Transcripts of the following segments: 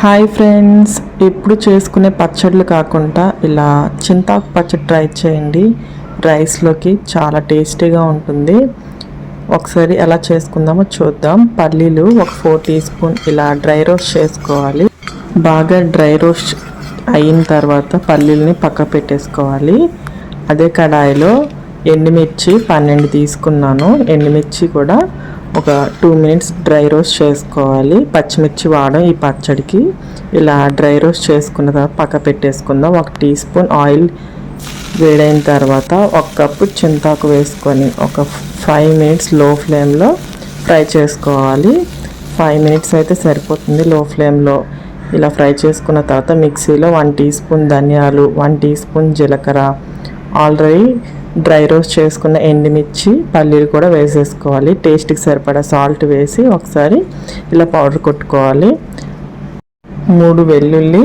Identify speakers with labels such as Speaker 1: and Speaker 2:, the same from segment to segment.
Speaker 1: Hi friends ఎప్పుడు చేసుకునే పచ్చళ్ళు కాకుండా ఇలా చింతాకు పచ్చడి ట్రై చేయండి. రైస్లోకి చాలా టేస్టీగా ఉంటుంది. ఒకసారి ఎలా చేసుకుందామో చూద్దాం. పల్లీలు ఒక ఫోర్ టీ స్పూన్ ఇలా డ్రై రోస్ట్ చేసుకోవాలి. బాగా డ్రై రోస్ట్ అయిన తర్వాత పల్లీలని పక్క పెట్టేసుకోవాలి. అదే కడాయిలో ఎండుమిర్చి పన్నెండు తీసుకున్నాను. ఎండుమిర్చి కూడా ఒక టూ మినిట్స్ డ్రై రోస్ట్ చేసుకోవాలి. పచ్చిమిర్చి వాడడం ఈ పచ్చడికి. ఇలా డ్రై రోస్ట్ చేసుకున్న తర్వాత పక్క పెట్టేసుకుందాం. ఒక టీ స్పూన్ ఆయిల్ వేడైన తర్వాత ఒక కప్పు చింతాకు వేసుకొని ఒక ఫైవ్ మినిట్స్లో ఫ్లేమ్లో ఫ్రై చేసుకోవాలి. ఫైవ్ మినిట్స్ అయితే సరిపోతుంది లో. ఫ్లేమ్లో ఇలా ఫ్రై చేసుకున్న తర్వాత మిక్సీలో వన్ టీ స్పూన్ ధనియాలు వన్ టీ స్పూన్ జీలకర్ర. ఆల్రెడీ డ్రై రోస్ట్ చేసుకున్న ఎండుమిర్చి పల్లీలు కూడా వేసేసుకోవాలి. టేస్ట్కి సరిపడా సాల్ట్ వేసి ఒకసారి ఇలా పౌడర్ కొట్టుకోవాలి. మూడు వెల్లుల్లి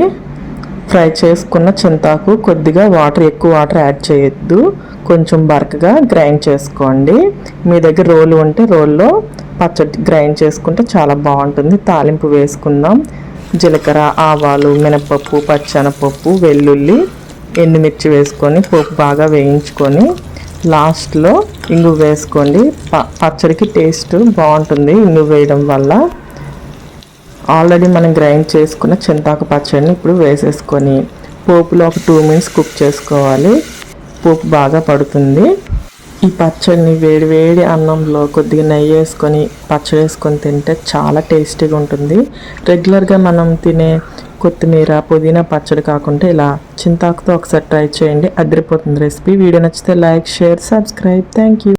Speaker 1: ఫ్రై చేసుకున్న చింతాకు కొద్దిగా వాటర్ ఎక్కువ వాటర్ యాడ్ చేయొద్దు. కొంచెం బరకగా గ్రైండ్ చేసుకోండి. మీ దగ్గర రోలు ఉంటే రోల్లో పచ్చడి గ్రైండ్ చేసుకుంటే చాలా బాగుంటుంది. తాలింపు వేసుకుందాం. జీలకర్ర ఆవాలు మినపప్పు పచ్చనపప్పు వెల్లుల్లి ఎండుమిర్చి వేసుకొని పోపు బాగా వేయించుకొని లాస్ట్లో ఇంగు వేసుకోండి. ప పచ్చడికి టేస్ట్ బాగుంటుంది ఇంగు వేయడం వల్ల. ఆల్రెడీ మనం గ్రైండ్ చేసుకున్న చింతాకు పచ్చడిని ఇప్పుడు వేసేసుకొని పోపులో ఒక టూ మినిట్స్ కుక్ చేసుకోవాలి. పోపు బాగా పడుతుంది. ఈ పచ్చడిని వేడి వేడి అన్నంలో కొద్దిగా నెయ్యి వేసుకొని పచ్చడి వేసుకొని తింటే చాలా టేస్టీగా ఉంటుంది. రెగ్యులర్గా మనం తినే కొత్తిమీర పుదీనా పచ్చడి కాకుండా ఇలా చింతాకుతో ఒకసారి ట్రై చేయండి. అదిరిపోతుంది రెసిపీ. వీడియో నచ్చితే like share subscribe. Thank you